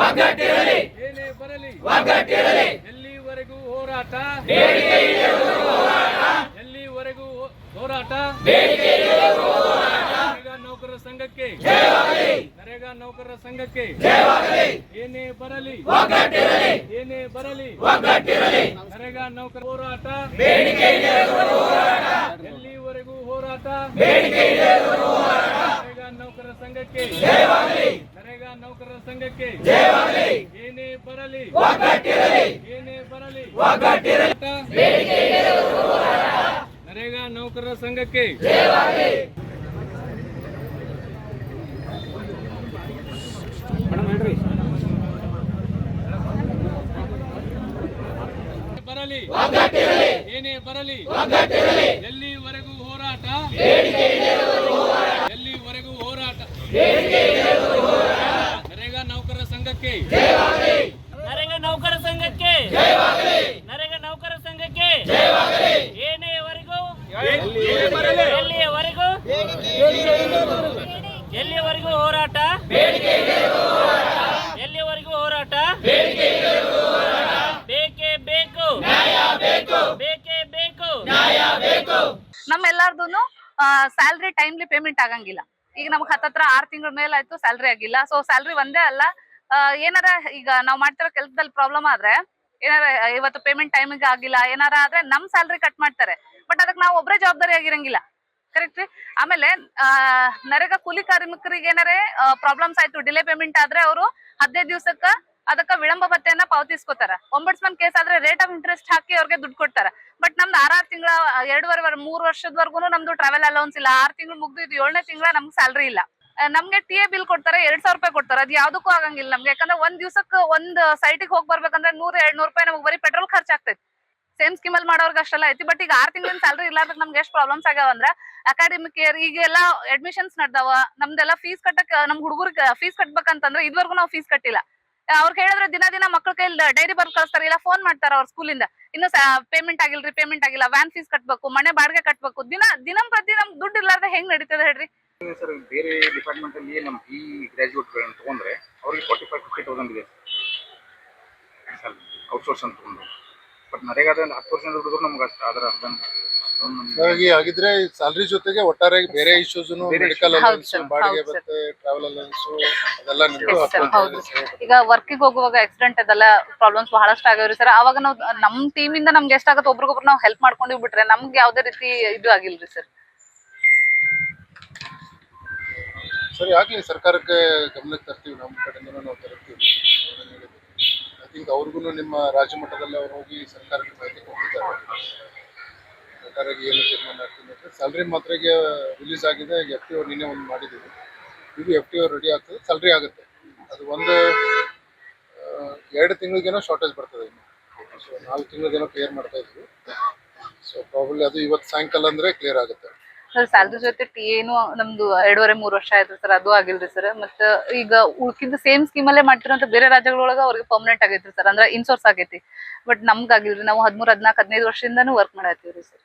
ಒಗ್ಗಟ್ಟಿರಲಿ. ಏನೇ ಬರಲಿ. ಒಗ್ಗಟ್ಟಿರಲಿ. ಎಲ್ಲಿವರೆಗೂ ಹೋರಾಟ? ಬೇಡಿಕೆ ಎಲ್ಲಿವರೆಗೂ ಹೋರಾಟ? ಬೇಡಿಕೆ ನರೇಗಾ ನೌಕರರ ಸಂಘಕ್ಕೆ. ನರೇಗಾ ನೌಕರರ ಸಂಘಕ್ಕೆ. ಏನೇ ಬರಲಿ. ಒಗ್ಗಟ್ಟಿರಲಿ. ಏನೇ ಬರಲಿ. ಒಗ್ಗಟ್ಟಿರಲಿ. ನರೇಗಾ ನೌಕರ ಹೋರಾಟ. ಬೇಡಿಕೆ ಎಲ್ಲಿವರೆಗೂ ಹೋರಾಟ? ಬೇಡಿಕೆ ಹೋರಾಟ. ಏನೇ ಬರಲಿ. ಏನೇ ಬರಲಿ. ನರೇಗಾ ನೌಕರರ ಸಂಘಕ್ಕೆ. ಬರಲಿ. ಏನೇ ಬರಲಿ. ಎಲ್ಲಿವರೆಗೂ ಹೋರಾಟ ಎಲ್ಲಿವರೆಗೂ ಹೋರಾಟ ನರೇಗಾ ನೌಕರರ ಸಂಘಕ್ಕೆ ನರೇಗಾ ನೌಕರ ಸಂಘಕ್ಕೆ ನರೇಗಾ ನೌಕರ ಸಂಘಕ್ಕೆ ಏನೆಯವರೆಗೂ ಎಲ್ಲಿಯವರೆಗೂ ಎಲ್ಲಿಯವರೆಗೂ ಹೋರಾಟ ಎಲ್ಲಿಯವರೆಗೂ ಹೋರಾಟ ಬೇಕೇ ಬೇಕು ಬೇಕೇ ಬೇಕು ನಮ್ಮೆಲ್ಲಾರ್ದು ಸ್ಯಾಲ್ರಿ ಟೈಮ್ಲಿ ಪೇಮೆಂಟ್ ಆಗಂಗಿಲ್ಲ. ಈಗ ನಮ್ಗೆ ಹತ್ತತ್ರ ಆರ್ ತಿಂಗಳ ಮೇಲೆ ಆಯ್ತು ಸ್ಯಾಲ್ರಿ ಆಗಿಲ್ಲ. ಸೊ ಸ್ಯಾಲ್ರಿ ಒಂದೇ ಅಲ್ಲ. ಏನಾರ ಈಗ ನಾವ್ ಮಾಡ್ತಿರೋ ಕೆಲಸದಲ್ಲಿ ಪ್ರಾಬ್ಲಮ್ ಆದ್ರೆ, ಏನಾರ ಇವತ್ತು ಪೇಮೆಂಟ್ ಟೈಮಿಗೆ ಆಗಿಲ್ಲ, ಏನಾರ ಆದ್ರೆ ನಮ್ ಸ್ಯಾಲ್ರಿ ಕಟ್ ಮಾಡ್ತಾರೆ. ಬಟ್ ಅದಕ್ಕೆ ನಾವು ಒಬ್ಬರೇ ಜವಾಬ್ದಾರಿ ಆಗಿರಂಗಿಲ್ಲ. ಕರೆಕ್ಟ್ ರೀ? ಆಮೇಲೆ ನರೇಗಾ ಕೂಲಿ ಕಾರ್ಮಿಕರಿಗೆ ಏನಾರೇ ಪ್ರಾಬ್ಲಮ್ಸ್ ಆಯ್ತು ಡಿಲೇ ಪೇಮೆಂಟ್ ಆದ್ರೆ ಅವರು ಹದಿನೈದು ದಿವಸಕ್ಕ ಅದಕ್ಕ ವಿಳಂಬ ಭತ್ತೆಯನ್ನ ಪಾವತಿಸ್ಕೋತಾರ. ಒಂಬಡ್ಸ್ಮನ್ ಕೇಸ್ ಆದ್ರೆ ರೇಟ್ ಆಫ್ ಇಂಟ್ರೆಸ್ಟ್ ಹಾಕಿ ಅವ್ರಿಗೆ ದುಡ್ಡು ಕೊಡ್ತಾರ. ಬಟ್ ನಮ್ದು ಆರಾರು ತಿಂಗಳ, ಎರಡುವರೆ ಮೂರು ವರ್ಷದವರೆಗೂ ನಮ್ದು ಟ್ರಾವೆಲ್ ಅಲೌನ್ಸ್ ಇಲ್ಲ. ಆರ್ ತಿಂಗಳು ಮುಗ್ದು ಇದು ಏಳನೇ ತಿಂಗಳ ನಮ್ಗೆ ಸ್ಯಾಲ್ರಿ ಇಲ್ಲ. ನಮ್ಗೆ ಟಿ ಎ ಬಿಲ್ ಕೊಡ್ತಾರೆ, ಎರಡ್ ಸಾವಿರ ರೂಪಾಯಿ ಕೊಡ್ತಾರೆ. ಅದು ಯಾವ್ದಕ್ಕೂ ಆಗಂಗಿಲ್ಲ ನಮ್ಗೆ. ಯಾಕಂದ್ರೆ ಒಂದ್ ದಿವಸಕ್ಕೆ ಒಂದ್ ಸೈಟಿಗೆ ಹೋಗಿ ಬರ್ಬೇಕಂದ್ರೆ ನೂರ ಎರಡ್ ನೂರು ರೂಪಾಯಿ ನಮ್ಗೆ ಬರೀ ಪೆಟ್ರೋಲ್ ಖರ್ಚಾಗ್ತೈತಿ. ಸೇಮ್ ಸ್ಕೀಮ್ ಅಲ್ಲಿ ಮಾಡೋರ್ಗ ಅಷ್ಟೆಲ್ಲ ಐತಿ. ಬಟ್ ಈಗ ಆರ್ ತಿಂಗಳಿನ ಸ್ಯಾಲ್ರಿ ಅದಕ್ಕೆ ನಮ್ಗೆ ಎಷ್ಟು ಪ್ರಾಬ್ಲಮ್ಸ್ ಆಗ್ಯಾವ ಅಂದ್ರೆ ಅಕಾಡೆಮಿಕ್ ಇಯರ್ ಈಗೆಲ್ಲ ಅಡ್ಮಿಷನ್ಸ್ ನಡ್ದಾವ. ನಮ್ದೆಲ್ಲ ಫೀಸ್ ಕಟ್ಟಕ್ ನಮ್ ಹುಡುಗರಿಗೆ ಫೀಸ್ ಕಟ್ಬೇಕಂತಂದ್ರೆ ಇದುವರೆಗೂ ನಾವು ಫೀಸ್ ಕಟ್ಟಿಲ್ಲ. ಅವ್ರಿಗೆ ಹೇಳಿದ್ರೆ ದಿನ ದಿನ ಮಕ್ಳ ಕೈಲಿ ಡೈರಿ ಬರ್ದು ಕಳಿಸ್ತಾರೆ. ಇಲ್ಲ ಫೋನ್ ಮಾಡ್ತಾರ ಅವ್ರ ಸ್ಕೂಲಿಂದ ಇನ್ನು ಪೇಮೆಂಟ್ ಆಗಿಲ್ರಿ ಪೇಮೆಂಟ್ ಆಗಿಲ್ಲ. ವ್ಯಾನ್ ಫೀಸ್ ಕಟ್ಬೇಕು, ಮನೆ ಬಾಡಿಗೆ ಕಟ್ಬೇಕು. ದಿನ, ದಿನಂ ಪ್ರತಿ ನಮ್ ದುಡ್ಡು ಇಲ್ಲಾರ್ದ ಹೆಂಗ್ ನಡೀತದೆ ಹೇಳ್ರಿ? ಸರ್, ಬೇರೆ ಡಿಪಾರ್ಟ್ಮೆಂಟ್ ಅಲ್ಲಿ ನಮ್ ಈ ಗ್ರಾಜುಯೇಟ್ ತಗೊಂಡ್ರೆ ಅವ್ರಿಗೆ ಫಾರ್ಟಿ ಫೈವ್ ಫಿಫ್ಟಿ ತೌಸಂಡ್ ಇದೆ. ಸರ್ ಔಟ್ಸೋರ್ಸ್ ಅಂತ ತಗೊಂಡ್ರು ಬಟ್ ನರೇಗಾದ ಹತ್ತು ವರ್ಷದಿಂದ ಹುಡುಗರು ನಮ್ಗೆ ಅದರ ಅರ್ಧ ನಮ್ಗೆ ಹಾಗಾಗಿ ಆಗಿದ್ರೆ ಸ್ಯಾಲ್ರಿ ಜೊತೆಗೆ ಒಟ್ಟಾರೆ ಬೇರೆ ಇಶ್ಯೂಸ್ ಮೆಡಿಕಲ್ ಅಲೌನ್ಸ್ ಬಾಡಿಗೆ ಮತ್ತೆ ಟ್ರಾವೆಲ್ ಅಲೌನ್ಸ್ ಅದೆಲ್ಲ ಹೌದು. ಈಗ ವರ್ಕಿಗೆ ಹೋಗುವಾಗ ಆಕ್ಸಿಡೆಂಟ್ ಅದೆಲ್ಲ ಪ್ರಾಬ್ಲಮ್ಸ್ ಬಹಳಷ್ಟು ಆಗ್ಯಾವ್ರಿ ಸರ್ ಅವಾಗ ನಾವು ನಮ್ ಟೀಮ್ ಇಂದ ನಮ್ಗೆ ಎಷ್ಟಾಗತ್ತೆ ಒಬ್ರಿಗೊಬ್ರು ನಾವು ಹೆಲ್ಪ್ ಮಾಡ್ಕೊಂಡು ಬಿಟ್ರೆ ನಮ್ಗೆ ಯಾವ್ದೇ ರೀತಿ ಇದು ಆಗಿಲ್ರಿ ಸರ್ ಸರಿ ಆಗ್ಲಿ ಸರ್ಕಾರಕ್ಕೆ ಗಮನಕ್ಕೆ ತರ್ತೀವಿ. ನಮ್ಮ ಕಡೆಯಿಂದ ನಾವು ತರ್ತೀವಿ. ಐ ಥಿಂಕ್ ಅವ್ರಿಗೂ ನಿಮ್ಮ ರಾಜ್ಯ ಮಟ್ಟದಲ್ಲಿ ಅವ್ರು ಹೋಗಿ ಸರ್ಕಾರಕ್ಕೆ ಮಾಹಿತಿ ಕೊಟ್ಟಿದ್ದಾರೆ. ಸರ್ಕಾರಕ್ಕೆ ಏನು ತೀರ್ಮಾನ ಆಗ್ತದೆ ಸ್ಯಾಲ್ರಿ ಮಾತ್ರೆಗೆ ರಿಲೀಸ್ ಆಗಿದೆ ಎಫ್ ಟಿ ಓ ನಿನ್ನೆ ಒಂದು ಮಾಡಿದ್ದೀವಿ. ಇದು ಎಫ್ ಟಿ ಓ ರೆಡಿ ಆಗ್ತದೆ ಸ್ಯಾಲ್ರಿ ಆಗುತ್ತೆ. ಅದು ಒಂದು ಎರಡು ತಿಂಗಳಿಗೇನೋ ಶಾರ್ಟೇಜ್ ಬರ್ತದೆ ಇನ್ನು. ಸೊ ನಾಲ್ಕು ತಿಂಗಳಿಗೇನೋ ಕ್ಲಿಯರ್ ಮಾಡ್ತಾ ಇದ್ವಿ ಸೊ ಪ್ರಾಬ್ಲಿ ಅದು ಇವತ್ತು ಸಾಯಂಕಾಲ ಅಂದ್ರೆ ಕ್ಲಿಯರ್ ಆಗುತ್ತೆ. ಸರ್ ಸ್ಯಾಲ್ರಿ ಜೊತೆ ಟಿ ಏನು, ನಮ್ದು ಎರಡೂವರೆ, ಮೂರ್ ವರ್ಷ ಆಯ್ತು ಸರ್ ಅದು ಆಗಿಲ್ರಿ ಸರ್ ಮತ್ತೆ ಈಗ ಉಳ್ಕಿದ್ದು ಸೇಮ್ ಸ್ಕೀಮ್ ಅಲ್ಲೇ ಮಾಡ್ತಿರೋಂತ ಬೇರೆ ರಾಜ್ಯಗಳೊಳಗ ಅವ್ರಿಗೆ ಪರ್ಮನೆಂಟ್ ಆಗೈತ್ರಿ ಸರ್ ಅಂದ್ರೆ ಇನ್ಸೋರ್ಸ್ ಆಗೈತಿ. ಬಟ್ ನಮ್ಗೆ ಆಗಿಲ್ರಿ. ನಾವು ಹದಿಮೂರು, ಹದಿನಾಲ್ಕು, ಹದಿನೈದು ವರ್ಷದಿಂದನೂ ವರ್ಕ್ ಮಾಡತ್ತೀವ್ರಿ ಸರ್